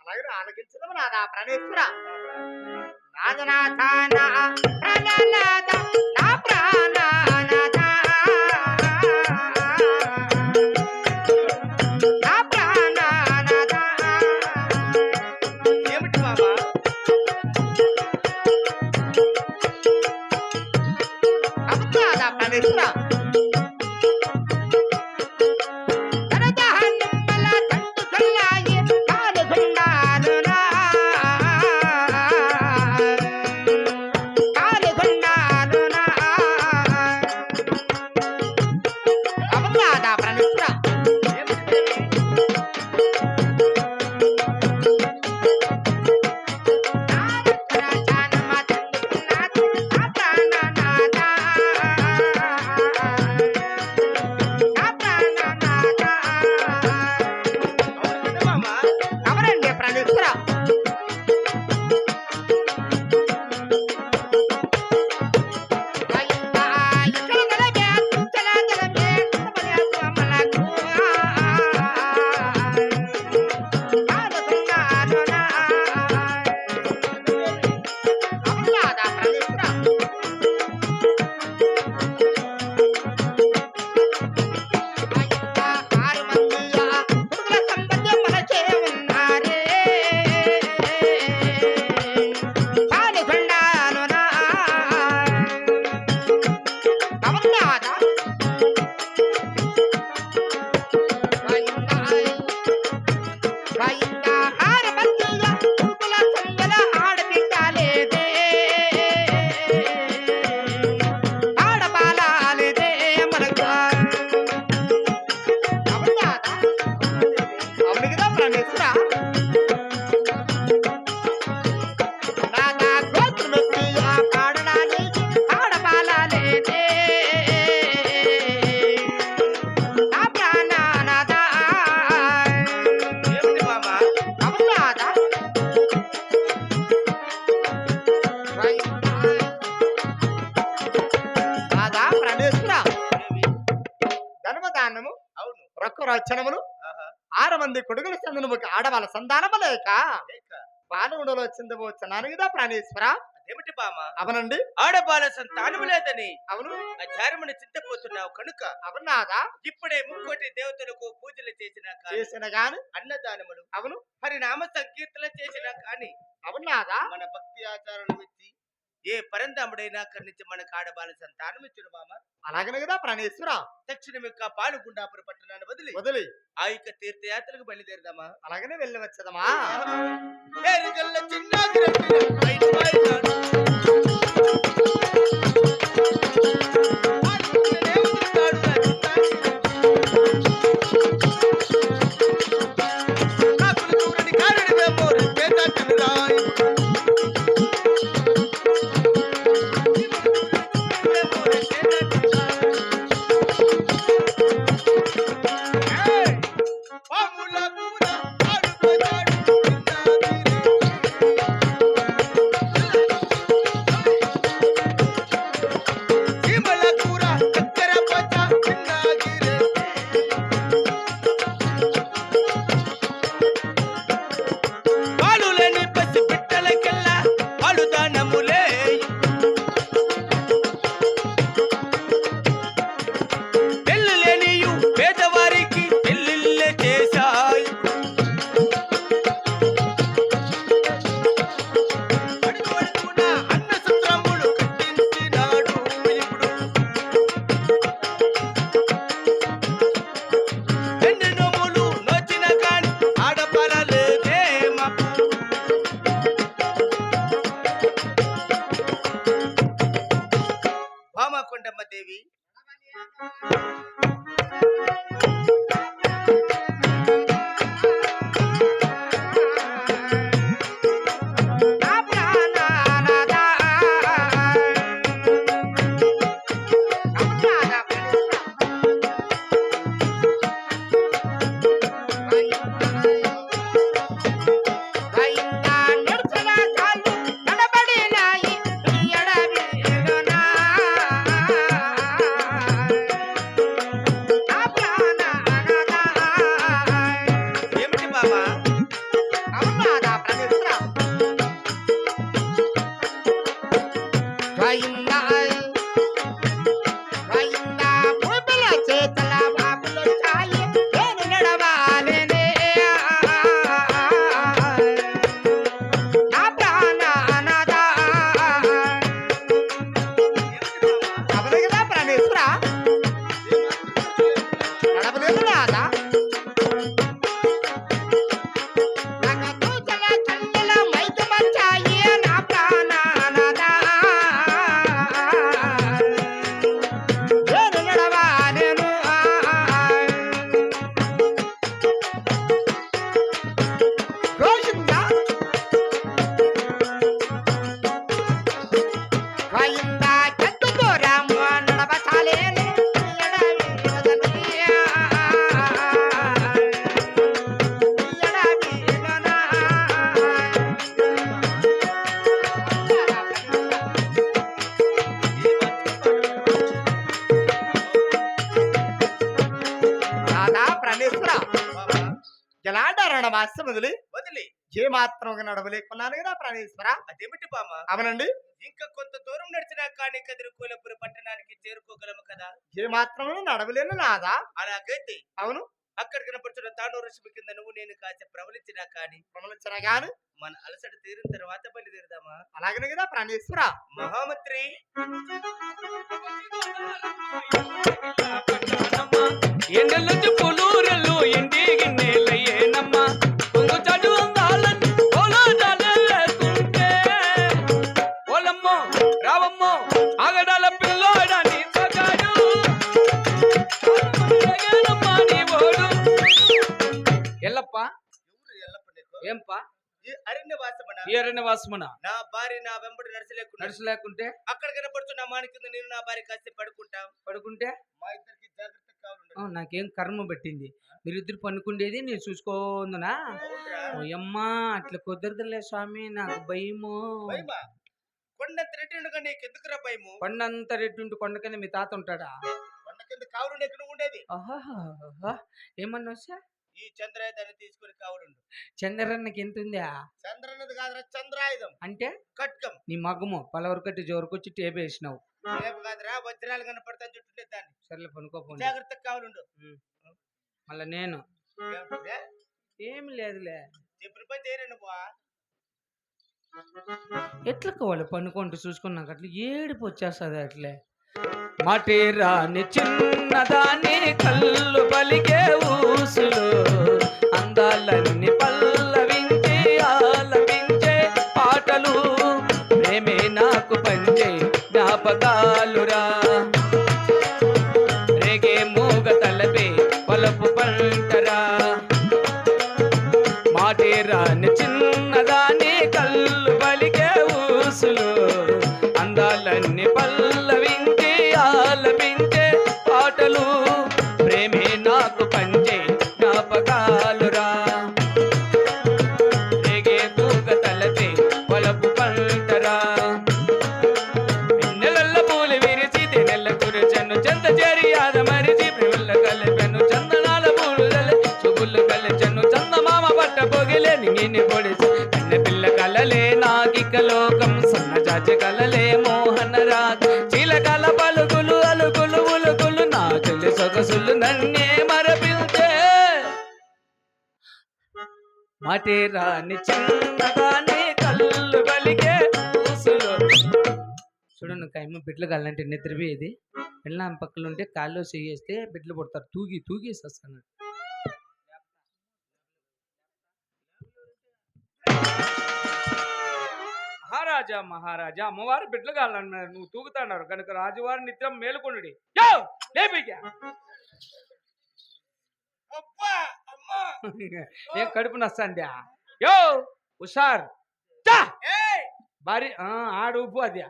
అలాగే ఆలకించడం నాదా ప్రణేశ్వర నాదనాథ నా అవునాదా నాదా ప్రాణేశ్వర ఏమి? ధర్మదానము అవును. రొక్క రచనములు ఆరు మంది కొడుకుల సందనముకి ఆడవాళ్ళ సంతానము లేక పాలగుండలో చిందబోచున్నాను కదా ప్రాణేశ్వర. అదేమిటి బామ అవనండి. ఆడబాల సంతానము లేదని. అవును. అచారమును చింతపోతున్నావు కనుక అవునాదా? ఇప్పుడే ముక్కోటి దేవతలకు పూజలు చేసిన చేసిన గాని. అన్నదానములు అవును. హరినామ సంకీర్తన చేసిన కానీ అవునాదా? మన భక్తి ఆచారాలు వచ్చి ఏ పరంధాముడైనా కర్ణించి మన కాడబాల సంతానం ఇచ్చిన మామ. అలాగనే కదా ప్రాణేశ్వర. తక్షణం యొక్క పాలుగుండాపుర పట్టణాన్ని వదిలి వదిలి. ఆ యొక్క తీర్థయాత్రకు బయలుదేరదామా? అలాగనే వెళ్ళవచ్చదమా ఏరుగల్ల ఎలాంటారణ మాస్టర్ వదిలి. వదిలి ఏ మాత్రం నడవలేకున్నాను కదా ప్రాణేశ్వర? అదేమిటి బామ అవునండి. ఇంకా కొంత దూరం నడిచినా కానీ కదిరికోలపురి పట్టణానికి చేరుకోగలము కదా? ఏ మాత్రం నడవలేను నాదా? అలాగైతే అవును. అక్కడ కనపడుతున్న తాను ఋషి కింద నువ్వు నేను కాస్త ప్రవలించినా కానీ ప్రమలించిన గాను? మన అలసట తీరిన తర్వాత బయలుదేరదామా? అలాగనే కదా ప్రాణేశ్వర. మహామంత్రి! ఎండలు ఏంపా? ఈ అరణ్యవాసమన ఈ అరణ్యవాసమున నా భార్య నా వెంబడి నడిచలేకుండా. నడుసు లేకుంటే అక్కడ కనపడుతున్న మానికింద నేను నా భార్య కాస్త పడుకుంటాం. పడుకుంటే? మా ఇద్దరికి జాగ్రత్త కావాలి ఆ, నాకేం కర్మ పెట్టింది. మీరిద్దరు పనుకుండేది నేను చూసుకోందునా? ఓయమ్మా అట్లా కుదరదులే స్వామి నాకు భయము. కొండంత రెడ్డి ఉండగా నీకు ఎందుకురా భయము? కొండంత రెడ్డి కొండ కింద మీ తాత ఉంటాడా? కొండ కింద కావులు ఎక్కడ ఉండేది. ఏమన్నా వచ్చా ఈ చంద్రాయుధాన్ని తీసుకుని కావులుండు. చంద్రన్నకి ఎంత ఉందా చంద్రన్నది కాదురా చంద్రాయుధం. అంటే? కట్కం నీ మగము పలవరు కట్టి జోరుకొచ్చి టేప్ వేసినావు. రేపు కాదురా వజ్రాలు కనపడతాను చుట్టుండే దాన్ని. సర్లే పనుకోపోండి జాగ్రత్త కావాలండు. మళ్ళా నేను? ఏమి లేదులే. చెప్పిన పని చేయరా నువ్వు? ఎట్లా కావాలి పనుకుంటూ చూసుకున్నాక అట్లా ఏడుపు వచ్చేస్తుంది అట్లే? మాటి రాని చిన్నదాని కళ్ళు పలికే ఊసులు అందాలన్నీ పల్లవించి ఆలపించే పాటలు. ప్రేమే నాకు పంచే జ్ఞాపకాలు. పంచే జ్ఞాపకాలురా. రేగే తూగ తలపే పొలపు పంటరా. నెలల్ల పూలు విరిచి నెల్ల కురిచెను చెంత చేరి ఆద మరిచి ప్రివుల్ల కలిపెను చందనాల పూలు చుగుళ్ళు కలిచెను చందమామ పట్ట పొగిలే నింగిని పొడిచి కన్నె పిల్ల కలలే నాగిక లోకం సన్న మాటే రాని చిన్నదాని కళ్ళు కలిగే చూడండి కైమ బిడ్డలు కావాలంటే నిద్రపోయేది పిల్లం పక్కలు ఉంటే కాళ్ళు చేయేస్తే బిడ్డలు పడతారు. తూగి తూగి మహారాజా మహారాజా అమ్మవారు బిడ్డలు కావాలన్నారు నువ్వు తూగుతాన్నారు. కనుక రాజువారి నిత్యం మేలుకొనుడి. లేపిగా ఏం కడుపు నస్తాందా? యో హుషార్. ఆ, ఆడు ఉప్పు అది.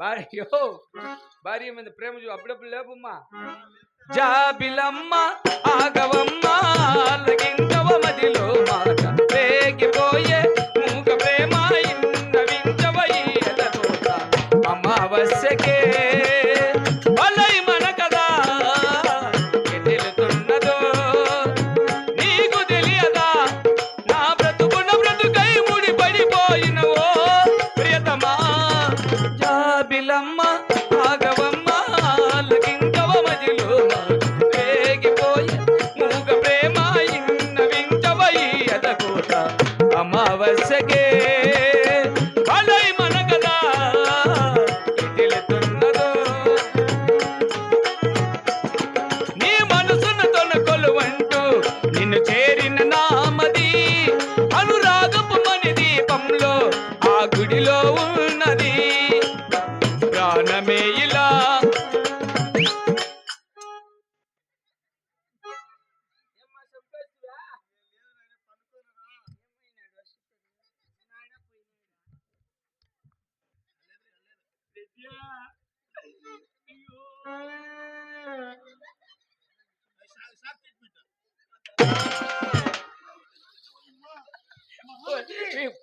భార్య యో భార్య మీద ప్రేమ చూ అప్పుడప్పుడు లేపమ్మా. జాబిలమ్మ ఆగవమ్మ ఆలకించవ మదిలో మాట. రేగిపోయే మూగ ప్రేమ ఈయల తోట. అమావాస్యకే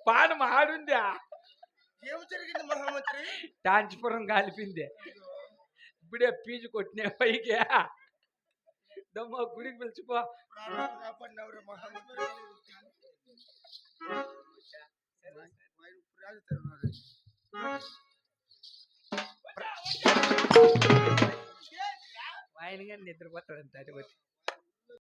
పానం ఆడుందా? ఏం జరిగింది మహామంత్రి? టాంచిపురం కాలిపింది. ఇప్పుడే పీజు కొట్టిన పైకి. దమ్మ గుడికి పిలిచిపో. ఆయన కానీ నిద్రపోతాడంత అది వచ్చి